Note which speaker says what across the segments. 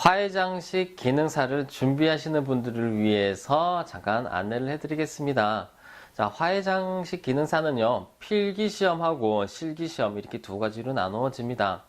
Speaker 1: 화해장식 기능사를 준비하시는 분들을 위해서 잠깐 안내를 해드리겠습니다. 자, 화해장식 기능사는요, 필기시험하고 실기시험 이렇게 두 가지로 나누어집니다.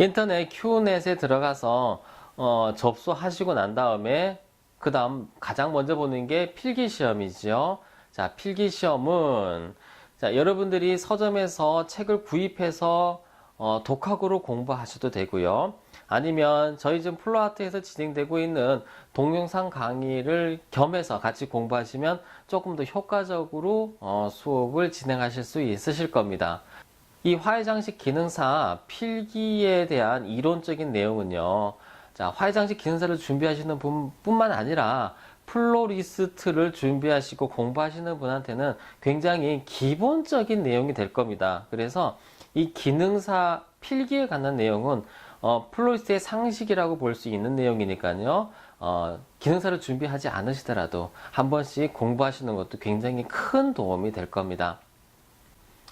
Speaker 1: 인터넷 큐넷에 들어가서 어, 접수하시고 난 다음에 그 다음 가장 먼저 보는 게 필기시험이죠. 자, 필기시험은 자, 여러분들이 서점에서 책을 구입해서 어, 독학으로 공부하셔도 되고요. 아니면 저희 지금 플로아트에서 진행되고 있는 동영상 강의를 겸해서 같이 공부하시면 조금 더 효과적으로 어, 수업을 진행하실 수 있으실 겁니다. 이 화해장식 기능사 필기에 대한 이론적인 내용은요. 자, 화해장식 기능사를 준비하시는 분 뿐만 아니라 플로리스트를 준비하시고 공부하시는 분한테는 굉장히 기본적인 내용이 될 겁니다. 그래서 이 기능사 필기에 관한 내용은 어, 플로리스트의 상식이라고 볼 수 있는 내용이니까요. 어, 기능사를 준비하지 않으시더라도 한 번씩 공부하시는 것도 굉장히 큰 도움이 될 겁니다.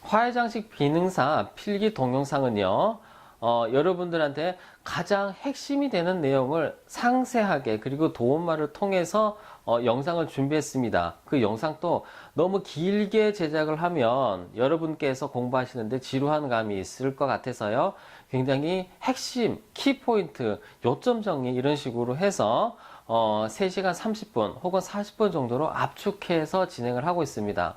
Speaker 1: 화해장식 비능사 필기 동영상은요, 어, 여러분들한테 가장 핵심이 되는 내용을 상세하게 그리고 도움말을 통해서 어, 영상을 준비했습니다. 그 영상도 너무 길게 제작을 하면 여러분께서 공부하시는데 지루한 감이 있을 것 같아서요. 굉장히 핵심, 키포인트, 요점 정리 이런 식으로 해서 어, 3시간 30분 혹은 40분 정도로 압축해서 진행을 하고 있습니다.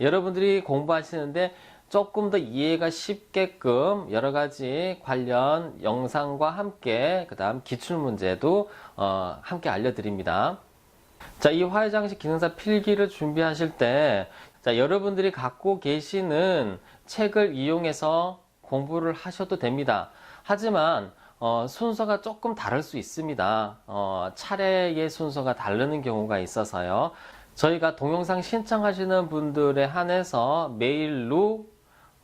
Speaker 1: 여러분들이 공부하시는데 조금 더 이해가 쉽게끔 여러 가지 관련 영상과 함께 그 다음 기출문제도 어, 함께 알려드립니다. 자, 이 화해장식 기능사 필기를 준비하실 때 자, 여러분들이 갖고 계시는 책을 이용해서 공부를 하셔도 됩니다. 하지만 어, 순서가 조금 다를 수 있습니다. 어, 차례의 순서가 다르는 경우가 있어서요. 저희가 동영상 신청하시는 분들에 한해서 메일로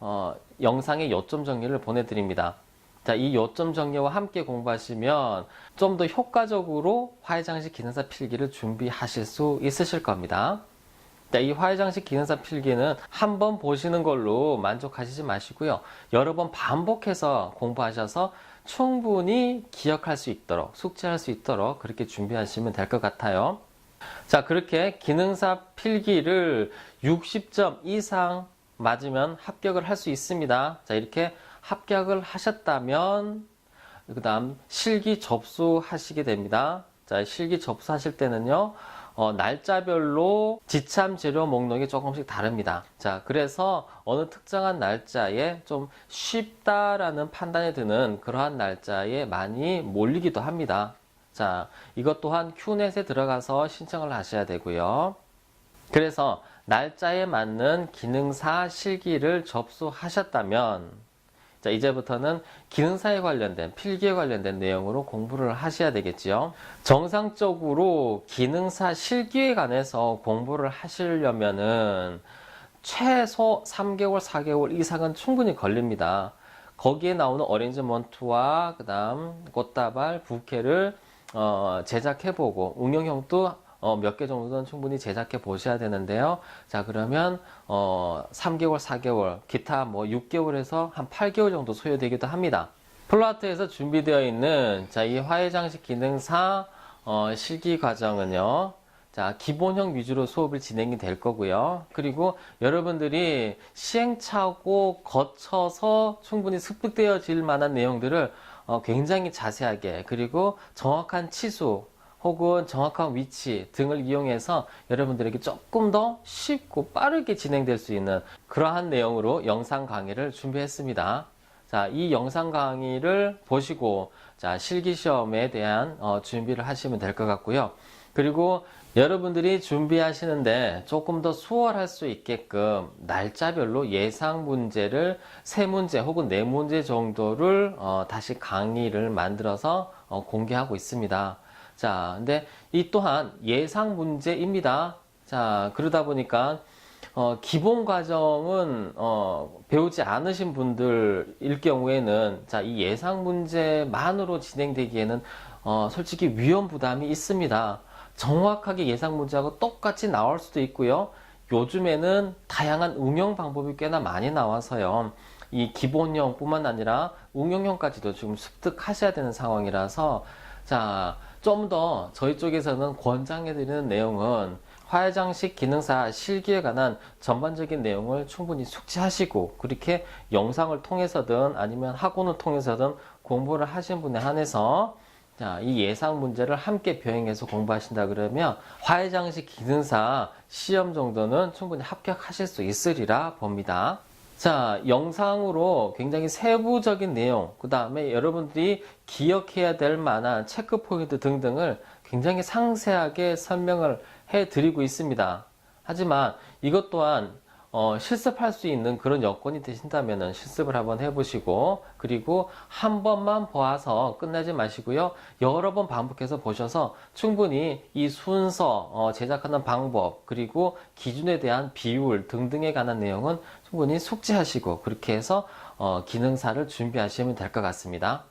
Speaker 1: 어, 영상의 요점 정리를 보내드립니다. 자, 이 요점 정리와 함께 공부하시면 좀 더 효과적으로 화해장식 기능사 필기를 준비하실 수 있으실 겁니다. 자, 이 화해장식 기능사 필기는 한 번 보시는 걸로 만족하시지 마시고요. 여러 번 반복해서 공부하셔서 충분히 기억할 수 있도록, 숙지할 수 있도록 그렇게 준비하시면 될 것 같아요. 자, 그렇게 기능사 필기를 60점 이상 맞으면 합격을 할 수 있습니다. 자, 이렇게 합격을 하셨다면, 그 다음 실기 접수하시게 됩니다. 자, 실기 접수하실 때는요, 어, 날짜별로 지참 재료 목록이 조금씩 다릅니다. 자, 그래서 어느 특정한 날짜에 좀 쉽다라는 판단이 드는 그러한 날짜에 많이 몰리기도 합니다. 자, 이것 또한 큐넷에 들어가서 신청을 하셔야 되고요. 그래서 날짜에 맞는 기능사 실기를 접수하셨다면 자, 이제부터는 기능사에 관련된, 필기에 관련된 내용으로 공부를 하셔야 되겠지요. 정상적으로 기능사 실기에 관해서 공부를 하시려면은 최소 3개월, 4개월 이상은 충분히 걸립니다. 거기에 나오는 어레인지먼트와 그 다음 꽃다발, 부케를 어, 제작해보고 응용형도 어, 몇 개 정도는 충분히 제작해 보셔야 되는데요. 자, 그러면, 어, 3개월, 4개월, 기타 뭐 6개월에서 한 8개월 정도 소요되기도 합니다. 플라트에서 준비되어 있는, 자, 이 화해장식 기능사, 어, 실기 과정은요. 자, 기본형 위주로 수업을 진행이 될 거고요. 그리고 여러분들이 시행착오 거쳐서 충분히 습득되어질 만한 내용들을 어, 굉장히 자세하게 그리고 정확한 치수 혹은 정확한 위치 등을 이용해서 여러분들에게 조금 더 쉽고 빠르게 진행될 수 있는 그러한 내용으로 영상 강의를 준비했습니다. 자, 이 영상 강의를 보시고 자, 실기 시험에 대한 어, 준비를 하시면 될 것 같고요. 그리고 여러분들이 준비하시는데 조금 더 수월할 수 있게끔 날짜별로 예상 문제를 세 문제 혹은 네 문제 정도를 어, 다시 강의를 만들어서 어, 공개하고 있습니다. 자, 근데 이 또한 예상 문제입니다. 자, 그러다 보니까 어, 기본 과정은 어, 배우지 않으신 분들일 경우에는 자, 이 예상 문제만으로 진행되기에는 어, 솔직히 위험 부담이 있습니다. 정확하게 예상 문제하고 똑같이 나올 수도 있고요. 요즘에는 다양한 응용 방법이 꽤나 많이 나와서요. 이 기본형뿐만 아니라 응용형까지도 지금 습득하셔야 되는 상황이라서 자, 좀 더 저희 쪽에서는 권장해드리는 내용은 화해장식 기능사 실기에 관한 전반적인 내용을 충분히 숙지하시고 그렇게 영상을 통해서든 아니면 학원을 통해서든 공부를 하신 분에 한해서 자, 이 예상 문제를 함께 병행해서 공부하신다 그러면 화해장식 기능사 시험 정도는 충분히 합격하실 수 있으리라 봅니다. 자, 영상으로 굉장히 세부적인 내용, 그 다음에 여러분들이 기억해야 될 만한 체크 포인트 등등을 굉장히 상세하게 설명을 해 드리고 있습니다. 하지만 이것 또한 어, 실습할 수 있는 그런 여건이 되신다면 실습을 한번 해보시고 그리고 한 번만 보아서 끝내지 마시고요 여러 번 반복해서 보셔서 충분히 이 순서 어, 제작하는 방법 그리고 기준에 대한 비율 등등에 관한 내용은 충분히 숙지하시고 그렇게 해서 어, 기능사를 준비하시면 될 것 같습니다.